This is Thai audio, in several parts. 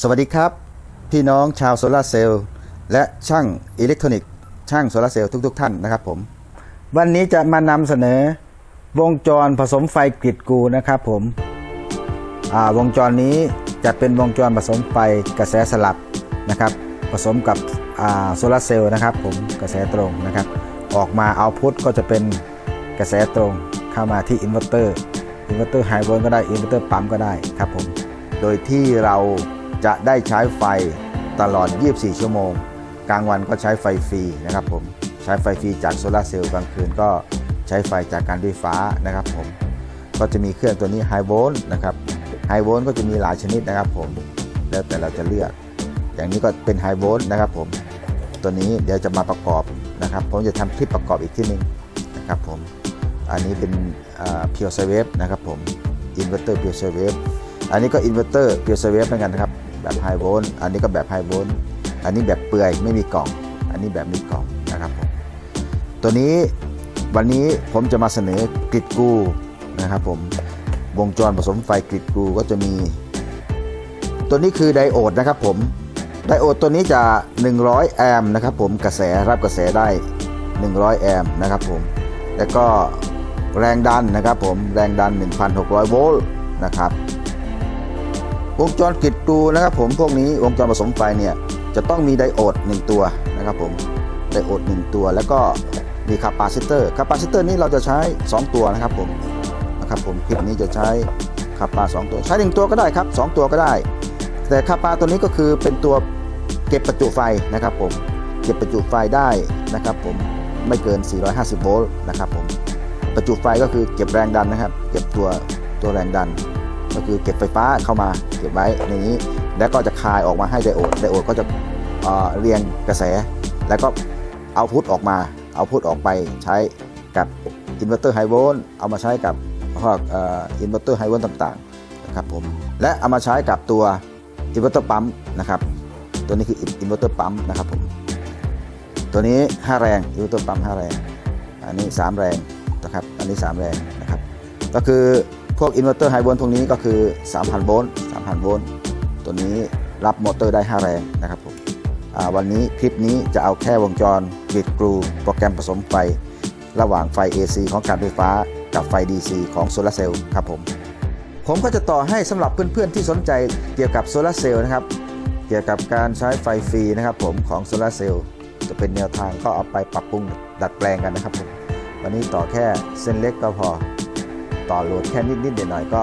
สวัสดีครับ พี่น้องชาวโซลาร์เซลล์และช่างอิเล็กทรอนิกส์ช่างโซลาร์เซลล์ทุก ๆ ท่านนะครับผม วันนี้จะมานำเสนอวงจรผสมไฟกริดกูนะครับผมวงจรนี้จะเป็นวงจรผสมไฟกระแสสลับนะครับ ผสมกับโซลาร์เซลล์นะครับ ผมกระแสตรงนะครับ ออกมาเอาพุทก็จะเป็นกระแสตรงเข้ามาที่อินเวอร์เตอร์อินเวอร์เตอร์ไฮโวลต์ก็ได้อินเวอร์เตอร์ปั๊มก็ได้ครับผมโดยที่เรา จะได้ใช้ไฟตลอด 24 ชั่วโมง กลางวันก็ใช้ไฟฟรีนะครับผมใช้ไฟฟรีจากโซลาเซลล์กลางคืนก็ใช้ไฟจากการไฟฟ้านะครับผมก็จะมีเครื่องตัวนี้ไฮโวลต์นะครับไฮโวลต์ก็จะมีหลายชนิดนะครับผมแล้วแต่เราจะเลือก อย่างนี้ก็เป็นไฮโวลต์นะครับผมตัวนี้เดี๋ยวจะมาประกอบนะครับ ผมจะทำคลิปประกอบอีกที่หนึ่งนะครับผมอันนี้เป็นเพียวเซเวฟนะครับผมอินเวอร์เตอร์เพียวเซเวฟอันนี้ก็อินเวอร์เตอร์เพียวเซเวฟเหมือนกันนะครับ แบบไฮโวลต์อันนี้ก็แบบไฮโวลต์อันนี้แบบเปลือยไม่มีกล่อง อันนี้แบบมีกล่องนะครับผมตัวนี้วันนี้ผมจะมาเสนอกริดกูนะครับผมวงจรผสมไฟกริดกูก็จะมี ตัวนี้คือไดโอดนะครับผมไดโอดตัวนี้จะ 100 แอมป์นะครับผมกระแสรับกระแสได้ 100 แอมป์นะครับผมแล้วก็แรงดันนะครับผมแรงดัน 1,600 โวลต์นะครับ วงจรกิดกรูนะครับผมพวกนี้วงจรผสมไฟเนี่ยจะต้องมีไดโอด 1 ตัวนะครับผมไดโอด 1 ตัวแล้วก็มีคาปาซิเตอร์คาปาซิเตอร์นี้เราจะใช้ 2 ตัวนะครับผมนะครับผมคลิปนี้จะใช้คาปา 2 ตัว ใช้ 1 ตัวก็ได้ครับ 2 ตัวก็ได้ แต่คาปาตัวนี้ก็คือเป็นตัวเก็บประจุไฟนะครับผมเก็บประจุไฟได้นะครับผมไม่เกิน 450 โวลต์นะครับผมประจุไฟก็คือเก็บแรงดันนะครับ เก็บตัวตัวแรงดัน ก็คือเก็บไฟฟ้าเข้ามาเก็บไว้ในนี้ แล้วก็จะคายออกมาให้ไดโอดไดโอดก็จะเเรียงกระแส แล้วก็เอาพุทออกมาเอาพุทออกไปใช้กับอินเวอร์เตอร์ไฮโวลต์เอามาใช้กับพวกอินเวอร์เตอร์ไฮโวลต์ต่างๆนะครับผมและเอามาใช้กับตัวอินเวอร์เตอร์ปั๊มนะครับตัวนี้คืออินเวอร์เตอร์ปั๊มนะครับผมตัวนี้ 5 แรงอินเวอร์เตอร์ปั๊ม5แรง อันนี้ 3 แรงนะครับอันนี้ 3 แรงนะครับก็คือ พวกอินเวอร์เตอร์ไฮโวลต์พวกนี้ก็คือ 3,000 โวลต์ 3,000 โวลต์ ตัวนี้รับมอเตอร์ได้ 5 แรงนะครับผมวันนี้คลิปนี้จะเอาแค่วงจรกริดกรูโปรแกรมผสมไฟ ระหว่างไฟ AC ของการไฟฟ้า กับไฟ DC ของโซลาร์เซลล์ครับผม ผมก็จะต่อให้สำหรับเพื่อนๆที่สนใจเกี่ยวกับโซลาร์เซลล์นะครับเกี่ยวกับการใช้ไฟฟรีนะครับผมของโซลาร์เซลล์จะเป็นแนวทางก็เอาไปปรับปรุงดัดแปลงกันนะครับผมวันนี้ต่อแค่เส้นเล็กก็พอ ต่อโหลดแค่นิดๆหน่อยๆก็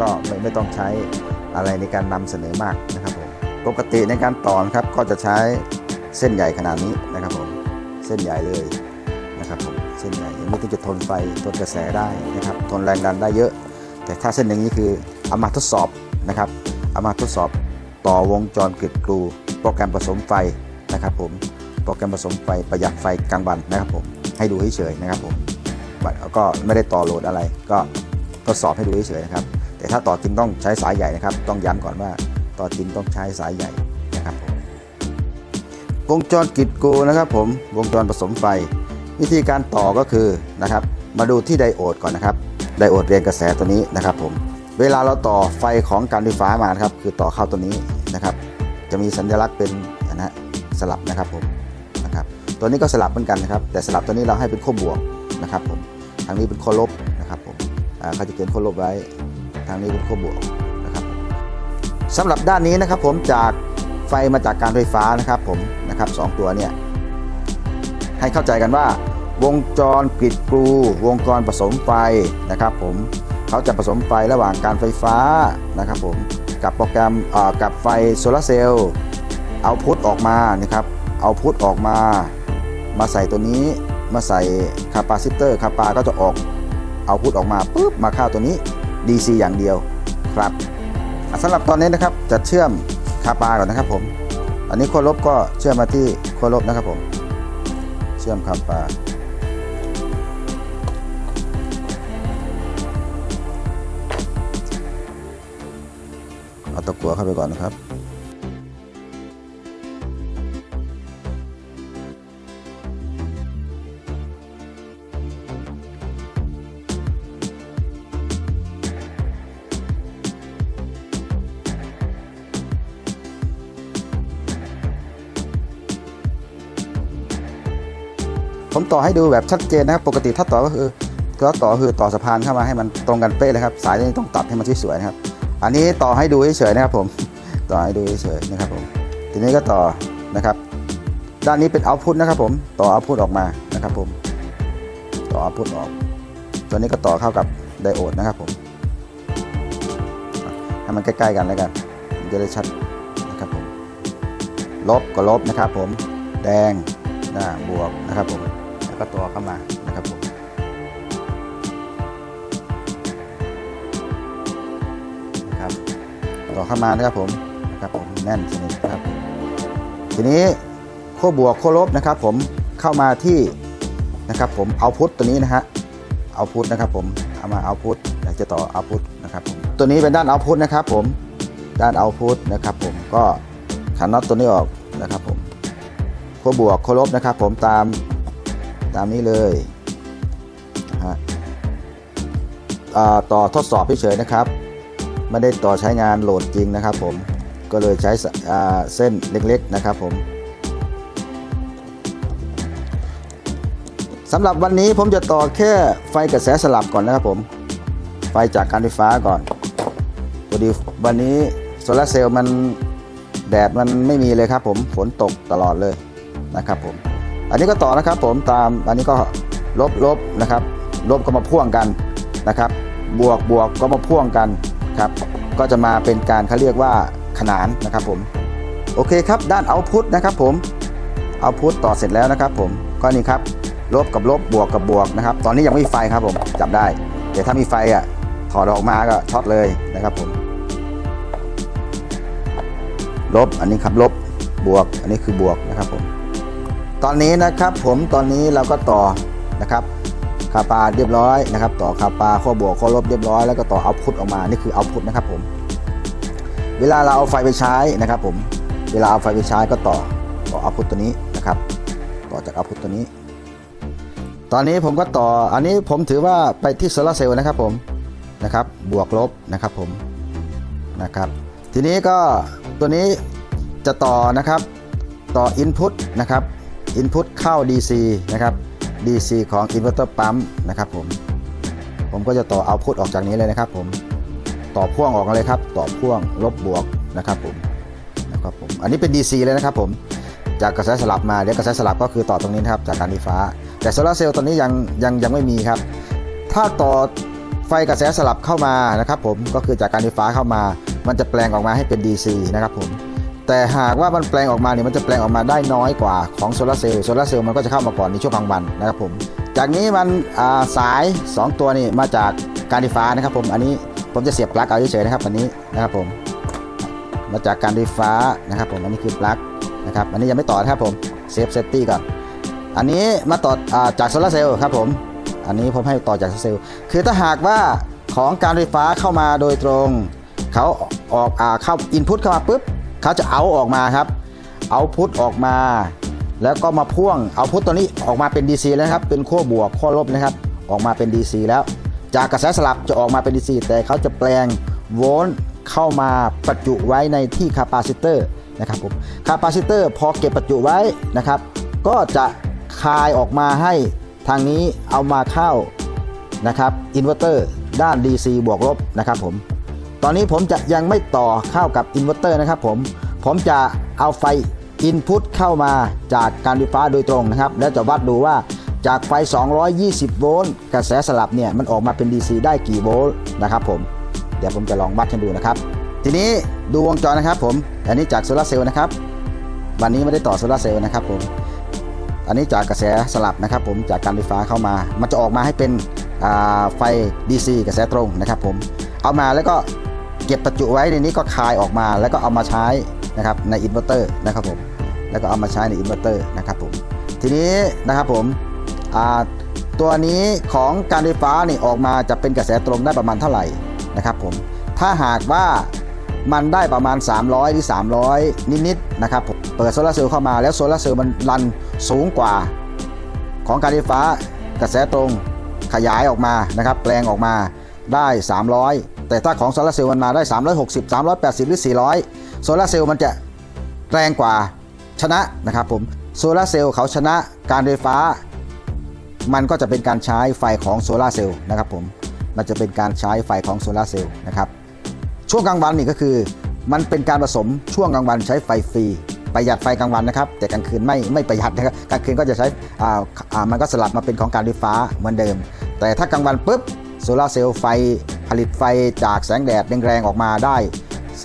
ก็ไม่ไม่ต้องใช้อะไรในการนำเสนอมากนะครับผมปกติในการต่อนะครับก็จะใช้เส้นใหญ่ขนาดนี้นะครับผมเส้นใหญ่เลยนะครับผมเส้นใหญ่อย่างนี้ถึงจะทนไฟทนกระแสได้นะครับทนแรงดันได้เยอะ แต่ถ้าเส้นอย่างนี้คือเอามาทดสอบนะครับเอามาทดสอบต่อวงจรกริดกรูโปรแกรมผสมไฟนะครับผมโปรแกรมผสมไฟประหยัดไฟกลางวันนะครับผมให้ดูเฉยๆนะครับผม บัตรก็ไม่ได้ต่อโหลดอะไร ก็ทดสอบให้ดูเฉยๆนะครับ แต่ถ้าต่อจริงต้องใช้สายใหญ่นะครับ ต้องย้ำก่อนว่าต่อจริงต้องใช้สายใหญ่นะครับผมวงจรกิดกูนะครับผมวงจรผสมไฟ วิธีการต่อก็คือนะครับ มาดูที่ไดโอดก่อนนะครับไดโอดเรียงกระแสตัวนี้นะครับผมเวลาเราต่อไฟของการไฟฟ้ามานะครับ คือต่อเข้าตัวนี้นะครับ จะมีสัญลักษณ์เป็นนฮะสลับนะครับผมนะครับตัวนี้ก็สลับเหมือนกันนะครับ แต่สลับตัวนี้เราให้เป็นขั้วบวก นะครับผมทางนี้เป็นขั้วลบนะครับผมเขาจะเขียนขั้วลบไว้ ทางนี้เป็นขั้วบวกนะครับสำหรับด้านนี้นะครับผมจากไฟมาจากการไฟฟ้านะครับผมนะครับสองตัวเนี่ยให้เข้าใจกันว่า วงจรกริดกรู วงจรผสมไฟนะครับผมเขาจะผสมไฟระหว่างการไฟฟ้านะครับผมกับโปรแกรมกับไฟโซลาร์เซลล์เอาพุทออกมานะครับเอาพุทออกมา มาใส่ตัวนี้ มาใส่คาปาซิเตอร์คาปาก็จะออกเอาพุทออกมาปุ๊บมาเข้าตัวนี้ DC อย่างเดียวครับสำหรับตอนนี้นะครับจะเชื่อมคาปาก่อนนะครับผมอันนี้ขั้วลบก็เชื่อมมาที่ขั้วลบนะครับผม เชื่อมคาปาเอาตะกั่วเข้าไปก่อนนะครับ มต่อให้ดูแบบชัดเจนนะครับ ปกติถ้าต่อก็คือก็ต่อคือต่อสะพานเข้ามาให้มันตรงกันเป๊ะเลยครับ สายนี้ต้องตัดให้มันสวยๆนะครับ อันนี้ต่อให้ดูเฉยๆนะครับผม ต่อให้ดูเฉยๆนะครับผม ทีนี้ก็ต่อนะครับ ด้านนี้เป็นเอาพุทนะครับผม ต่อเอาพุทออกมานะครับผม ต่อเอาพุทออก ตัวนี้ก็ต่อเข้ากับไดโอดนะครับผมให้มันใกล้ๆกันแล้วกันมันจะได้ชัดนะครับผม ลบก็ลบนะครับผม แดงหน้าบวกนะครับผม ก็ตัวเข้ามานะครับผมนะครับต่อเข้ามานะครับผมนะครับผมแน่นสนิทนะครับทีนี้ขั้วบวกขั้วลบนะครับ ผมเข้ามาที่นะครับ ผมเอาพุทตัวนี้นะฮะเอาพุทนะครับผมเอามาเอาพุทอยากจะต่อเอาพุทนะครับผมตัวนี้เป็นด้านเอาพุทนะครับ ผมด้านเอาพุทนะครับ ผมก็ขันน็อตตัวนี้ออกนะครับ ผมขั้วบวกขั้วลบนะครับ ผมตาม ตามนี้เลยนะฮะต่อทดสอบเฉยๆนะครับ ไม่ได้ต่อใช้งานโหลดจริงนะครับผมก็เลยใช้เส้นเล็กๆนะครับผมสำหรับวันนี้ผมจะต่อแค่ไฟกระแสสลับก่อนนะครับผม ไฟจากการไฟฟ้าก่อนพอดีวันนี้โซลาเซลล์มันแดดมันไม่มีเลยครับผมฝนตกตลอดเลยนะครับผม อันนี้ก็ต่อนะครับผมตามอันนี้ก็ลบลบนะครับลบก็มาพ่วงกันนะครับ บวกบวกก็มาพ่วงกันครับก็จะมาเป็นการเขาเรียกว่าขนานนะครับผมโอเคครับด้านเอาพุทนะครับผมเอาพุทต่อเสร็จแล้วนะครับผมก็นี่ครับลบกับลบบวกกับบวกนะครับ ตอนนี้ยังไม่มีไฟครับผมจับได้แต่ถ้ามีไฟอะถอดออกมาก็ช็อตเลยนะครับผมลบอันนี้ครับลบบวกอันนี้คือบวกนะครับผม ตอนนี้นะครับผมตอนนี้เราก็ต่อนะครับคาปาเรียบร้อยนะครับ ต่อคาปาข้อบวกข้อลบเรียบร้อยแล้วก็ต่อเอาพุทออกมานี่คือเอาพุทนะครับผมเวลาเราเอาไฟไปใช้นะครับผมเวลาเอาไฟไปใช้ก็ต่อต่อเอาพุทตัวนี้นะครับ ต่อจากเอาพุทตัวนี้ ตอนนี้ผมก็ต่ออันนี้ผมถือว่าไปที่โซลาเซลล์นะครับผมนะครับบวกลบนะครับผมนะครับ ทีนี้ก็ตัวนี้จะต่อนะครับต่อ Input นะครับ Input เข้า DC นะครับ DC ของ Inverter ปั๊มนะครับผม ผมก็จะต่อ Output ออกจากนี้เลยนะครับ ผม ต่อพ่วงออกเลยครับ ต่อพ่วงลบบวกนะครับผม นะครับผม อันนี้เป็น DC เลยนะครับผม จากกระแสสลับมาเดี๋ยวกระแสสลับก็คือต่อตรงนี้นะครับจากการไฟฟ้า แต่โซลาร์เซลล์ตอนนี้ยังยังยังไม่มีครับ ถ้าต่อไฟกระแสสลับเข้ามานะครับ ผม ก็คือจากการไฟฟ้าเข้ามา มันจะแปลงออกมาให้เป็น DC นะครับผม แต่หากว่ามันแปลงออกมาเนี่ยมันจะแปลงออกมาได้น้อยกว่าของโซลาร์เซลล์โซลาร์เซลล์มันก็จะเข้ามาก่อนในช่วงกลางวันนะครับผม จากนี้มันาสาย 2 ตัวนี่มาจากการไฟฟ้านะครับผมอันนี้ผมจะเสียบปลั๊กเอาเฉยๆนะครับอันนี้นะครับผมมาจากการไฟฟ้านะครับผมอันนี้คือปลั๊กนะครับอันนี้ยังไม่ต่อนะครับผมเซฟเซฟตี้ก่อนอันนี้มาต่ออาจากโซลาร์เซลล์ครับผมอันนี้ผมให้ต่อจากโซลาร์เซลล์คือถ้าหากว่าของการไฟฟ้าเข้ามาโดยตรงเขาออกอเข้าอินพุตเข้ามาปุ๊บ เขาจะเอาออกมาครับ เอาพุตออกมา แล้วก็มาพ่วงเอาพุตตัวนี้ออกมาเป็น DC แล้วครับ เป็นขั้วบวกขั้วลบนะครับ ออกมาเป็น DC แล้ว จากกระแสสลับจะออกมาเป็น DC แต่เขาจะแปลงโวลต์เข้ามาประจุไว้ในที่คาปาซิเตอร์นะครับผมคาปาซิเตอร์พอเก็บประจุไว้นะครับ ก็จะคายออกมาให้ทางนี้เอามาเข้านะครับอินเวอร์เตอร์ด้าน DC บวกลบนะครับผม ตอนนี้ผมจะยังไม่ต่อเข้ากับอินเวอร์เตอร์นะครับผมผมจะเอาไฟอินพุตเข้ามาจากการไฟฟ้าโดยตรงนะครับ แล้วจะวัดดูว่าจากไฟ 220 โวลต์กระแสสลับเนี่ยมันออกมาเป็น DC ได้กี่โวลต์นะครับผมเดี๋ยวผมจะลองวัดให้ดูนะครับ ทีนี้ดูวงจรนะครับผม อันนี้จากโซลาเซลล์นะครับ วันนี้ไม่ได้ต่อโซลาเซลล์นะครับผมอันนี้จากกระแสสลับนะครับผมจากการไฟฟ้าเข้ามา มันจะออกมาให้เป็นไฟ DC กระแสตรงนะครับผมเอามาแล้วก็ เก็บประจุไว้ในนี้ก็คายออกมา แล้วก็เอามาใช้นะครับในอินเวอร์เตอร์นะครับผมแล้วก็เอามาใช้ในอินเวอร์เตอร์นะครับผมทีนี้นะครับผมตัวนี้ของการไฟฟ้านี่ออกมาจะเป็นกระแสตรงได้ประมาณเท่าไหร่นะครับผมถ้าหากว่ามันได้ประมาณ 300 หรือ 300 นิดๆนะครับผมเปิดโซลาร์เซลล์เข้ามาแล้วโซลาร์เซลล์มันรันสูงกว่า ของการไฟฟ้ากระแสตรงขยายออกมานะครับแปลงออกมา ได้ 300 แต่ถ้าของโซลาร์เซลล์มันมาได้ 360 380 หรือ 400 โซลาร์เซลล์มันจะแรงกว่าชนะนะครับผมโซลาร์เซลล์เขาชนะการไฟฟ้า มันก็จะเป็นการใช้ไฟของโซลาร์เซลล์นะครับผมมันจะเป็นการใช้ไฟของโซลาร์เซลล์นะครับช่วงกลางวันนี่ก็คือ มันเป็นการผสมช่วงกลางวันใช้ไฟฟรีประหยัดไฟกลางวันนะครับ แต่กลางคืนไม่ไม่ประหยัดนะครับกลางคืนก็จะใช้อ่าอ่ามันก็สลับมาเป็นของการไฟฟ้าเหมือนเดิม แต่ถ้ากลางวันปุ๊บ โซลาร์เซลล์ไฟผลิตไฟจากแสงแดดแรงๆออกมาได้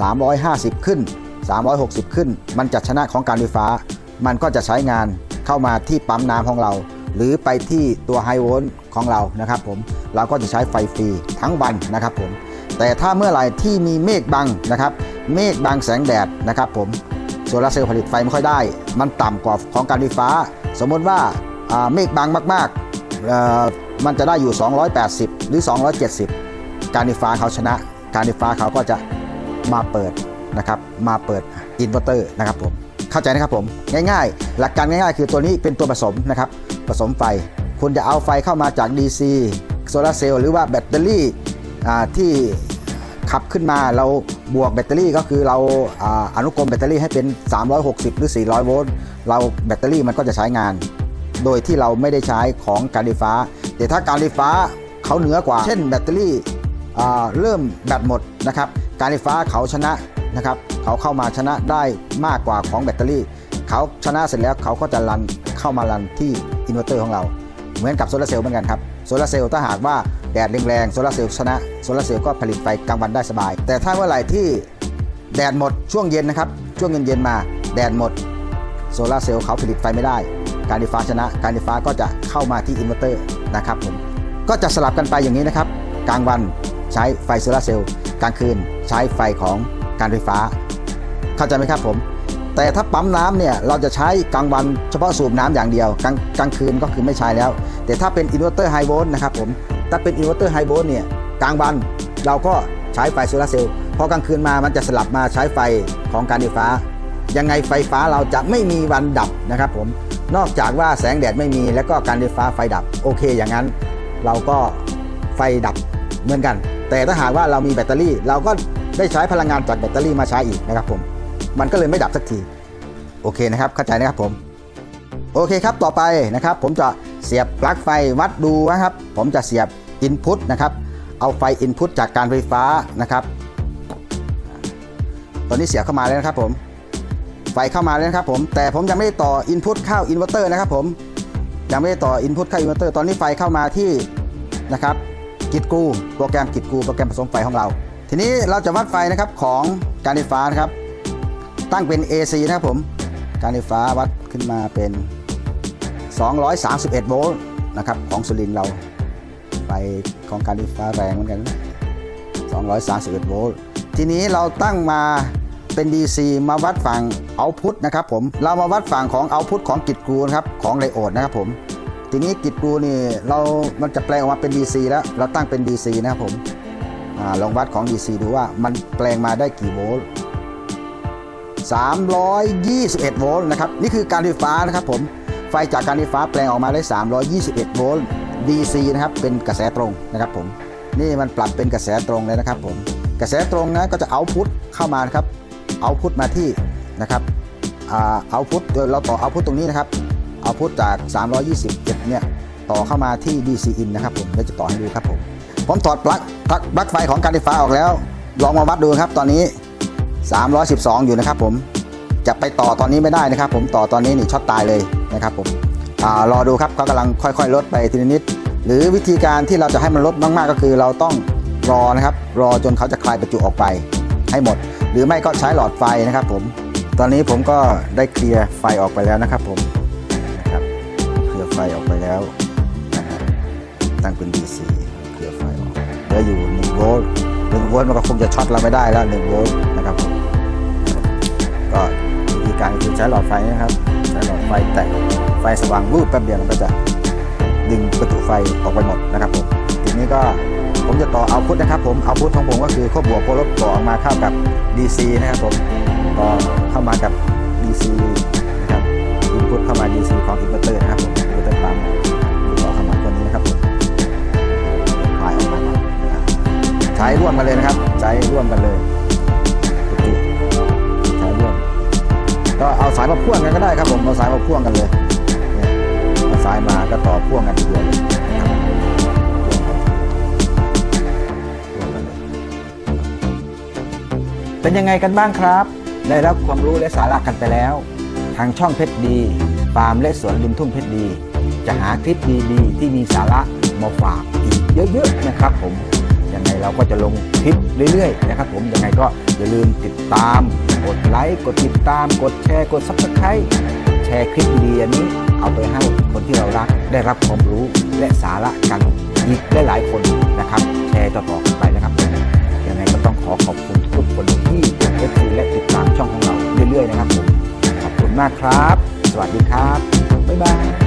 350 ขึ้น 360 ขึ้น มันจะชนะของการไฟฟ้า มันก็จะใช้งานเข้ามาที่ปั๊มน้ำของเรา หรือไปที่ตัวไฮโวลต์ของเรานะครับผมเราก็จะใช้ไฟฟรีทั้งวันนะครับผมแต่ถ้าเมื่อไหร่ที่มีเมฆบังนะครับ เมฆบังแสงแดดนะครับผมโซลาร์เซลล์ผลิตไฟไม่ค่อยได้ มันต่ำกว่าของการไฟฟ้า สมมติว่าเมฆบังมากๆ มันจะได้อยู่ 280 หรือ 270 การไฟฟ้าเขาชนะ การไฟฟ้าเขาก็จะมาเปิดนะครับ มาเปิดอินเวอร์เตอร์นะครับผม เข้าใจนะครับผม ง่ายๆ หลักการง่ายๆ คือตัวนี้เป็นตัวผสมนะครับ ผสมไฟ คุณจะเอาไฟเข้ามาจาก DC โซลาเซลล์หรือว่าแบตเตอรี่ที่ขับขึ้นมาเราบวกแบตเตอรี่ก็คือเราอ่าอนุกรมแบตเตอรี่ให้เป็น 360 หรือ 400 โวลต์ เราแบตเตอรี่มันก็จะใช้งาน โดยที่เราไม่ได้ใช้ของการไฟฟ้า แต่ถ้าการไฟฟ้าเขาเหนือกว่า เช่นแบตเตอรี่เริ่มแบตหมดนะครับ การไฟฟ้าเขาชนะนะครับเขาเข้ามาชนะได้มากกว่าของแบตเตอรี่ เขาชนะเสร็จแล้วเขาก็จะรันเข้ามารันที่อินเวอร์เตอร์ของเรา เหมือนกับโซลาร์เซลล์เหมือนกันครับโซลาร์เซลล์ถ้าหากว่าแดดแรงๆโซลาร์เซลล์ชนะโซลาร์เซลล์ก็ผลิตไฟกลางวันได้สบาย แต่ถ้าเมื่อไหร่ที่แดดหมดช่วงเย็นนะครับ ช่วงเย็นๆมาแดดหมดโซลาร์เซลล์เขาผลิตไฟไม่ได้ การไฟฟ้าชนะ การไฟฟ้าก็จะเข้ามาที่อินเวอร์เตอร์นะครับผมก็จะสลับกันไปอย่างนี้นะครับ กลางวันใช้ไฟโซลาเซลล์กลางคืนใช้ไฟของการไฟฟ้า เข้าใจไหมครับผม แต่ถ้าปั๊มน้ำเนี่ยเราจะใช้กลางวันเฉพาะสูบน้ำอย่างเดียวกลางกลางคืนก็คือไม่ใช้แล้ว แต่ถ้าเป็นอินเวอร์เตอร์ไฮโวลต์นะครับผมถ้าเป็นอินเวอร์เตอร์ไฮโวลต์เนี่ยกลางวันเราก็ใช้ไฟโซลาเซลล์พอกลางคืนมามันจะสลับมาใช้ไฟของการไฟฟ้า ยังไงไฟฟ้าเราจะไม่มีวันดับนะครับผมนอกจากว่าแสงแดดไม่มีแล้วก็การไฟฟ้าไฟดับโอเค อย่างนั้นเราก็ไฟดับเหมือนกัน แต่ถ้าหากว่าเรามีแบตเตอรี่ เราก็ได้ใช้พลังงานจากแบตเตอรี่มาใช้อีกนะครับผมมันก็เลยไม่ดับสักทีโอเคนะครับเข้าใจนะครับผมโอเคครับต่อไปนะครับ ผมจะเสียบปลั๊กไฟวัดดูนะครับ ผมจะเสียบอินพุตนะครับ เอาไฟอินพุตจากการไฟฟ้านะครับ ตอนนี้เสียบเข้ามาแล้วนะครับผม ไฟเข้ามาแล้วนะครับผมแต่ผมยังไม่ได้ต่ออินพุตเข้าอินเวอร์เตอร์นะครับผมยังไม่ได้ต่ออินพุตเข้าอินเวอร์เตอร์ตอนนี้ไฟเข้ามาที่นะครับกิดกูโปรแกรมกิดกูโปรแกรมผสมไฟของเรา ทีนี้เราจะวัดไฟนะครับของการไฟฟ้านะครับ ตั้งเป็น AC นะครับผมการไฟฟ้าวัดขึ้นมาเป็น 231 โวลต์นะครับของสุรินเราไฟของการไฟฟ้าแรงเหมือนกัน 231 โวลต์ทีนี้เราตั้งมา เป็น DC มาวัดฝั่งเอาพุทนะครับผมเรามาวัดฝั่งของเอาพุทของกิจกูนะครับของไดโอดนะครับผมทีนี้กิจกูนี่เรามันจะแปลงออกมาเป็น DC แล้วเราตั้งเป็น DC นะครับผมอลองวัดของ DC ดูว่ามันแปลงมาได้กี่โวลต์321 โวลต์นะครับนี่คือการไฟฟ้านะครับผมไฟจากการไฟฟ้าแปลงออกมาได้ 321 โวลต์ DC นะครับเป็นกระแสตรงนะครับผมนี่มันปรับเป็นกระแสตรงเลยนะครับผมกระแสตรงนะก็จะเอาพุทเข้ามานะครับ เอาพุทมาที่นะครับเอาพุทเราต่อเอาพุทตรงนี้นะครับเอาพุทจาก 327เนี่ยต่อเข้ามาที่ DC in นะครับผมเดี๋ยวจะต่อให้ดูครับผมผมถอดปลั๊กปลั๊กปลั๊กไฟของการไฟฟ้าออกแล้ว ลองมาวัดดูครับตอนนี้ 312 อยู่นะครับผมจะไปต่อตอนนี้ไม่ได้นะครับ ผมต่อตอนนี้นี่ช็อตตายเลยนะครับผมอารอดูครับเขากำลังค่อยๆ ลดไปทีละนิด หรือวิธีการที่เราจะให้มันลดมากๆก็คือเราต้องรอนะครับ รอจนเขาจะคลายประจุออกไปให้หมด หรือไม่ก็ใช้หลอดไฟนะครับผมตอนนี้ผมก็ได้เคลียร์ไฟออกไปแล้วนะครับผมนะครับเคลียร์ไฟออกไปแล้วนะครับตั้งเป็น DC เคลียร์ไฟออกเหลืออยู่1โวลต์1โวลต์มันก็คงจะช็อตเราไม่ได้แล้ว1โวลต์นะครับผมก็วิธีการคือใช้หลอดไฟนะครับใช้หลอดไฟแตะไฟสว่างวูบแป๊บเดียวมันก็จะดึงประจุไฟออกไปหมดนะครับผมทีนี้ก็ ผมจะต่อเอาพุทนะครับผมเอาพุทของผมก็คือขั้วบวกขั้วลบต่อออกมาเข้ากับ DC นะครับผมต่อเข้ามากับ DC นะครับอินพุตเข้ามา DC ของอินเวอร์เตอร์นะครับผมอินเวอร์เตอร์ปั๊มต่อเข้ามาตัวนี้นะครับผมคลายออกมาครับใช้ร่วมกันเลยนะครับ ใช้ร่วมกันเลยสายร่วมก็เอาสายมาพ่วงกันก็ได้ครับผมเอาสายมาพ่วงกันเลยเนี่ยเอาสายมาก็ต่อพ่วงกันทีเดียวเลย เป็นยังไงกันบ้างครับ ได้รับความรู้และสาระกันไปแล้ว ทางช่องเพชรดีฟาร์มและสวนริมทุ่งเพชรดี จะหาคลิปดีๆ ที่มีสาระมาฝากอีกเยอะๆนะครับผมยังไงเราก็จะลงคลิปเรื่อยๆนะครับผมยังไงก็อย่าลืมติดตาม กดไลค์กดติดตาม กดแชร์กดซับสไครต์แชร์คลิปดีๆอันนี้เอาไปให้คนที่เรารักได้รับความรู้และสาระกันอีกหลายๆคนนะครับ แชร์ต่อๆกันไปนะครับยังไงก็ต้องขอขอบคุณ ที่เอฟซีและติดตามช่องของเราเรื่อยๆนะครับผมขอบคุณมากครับ สวัสดีครับ บ๊ายบาย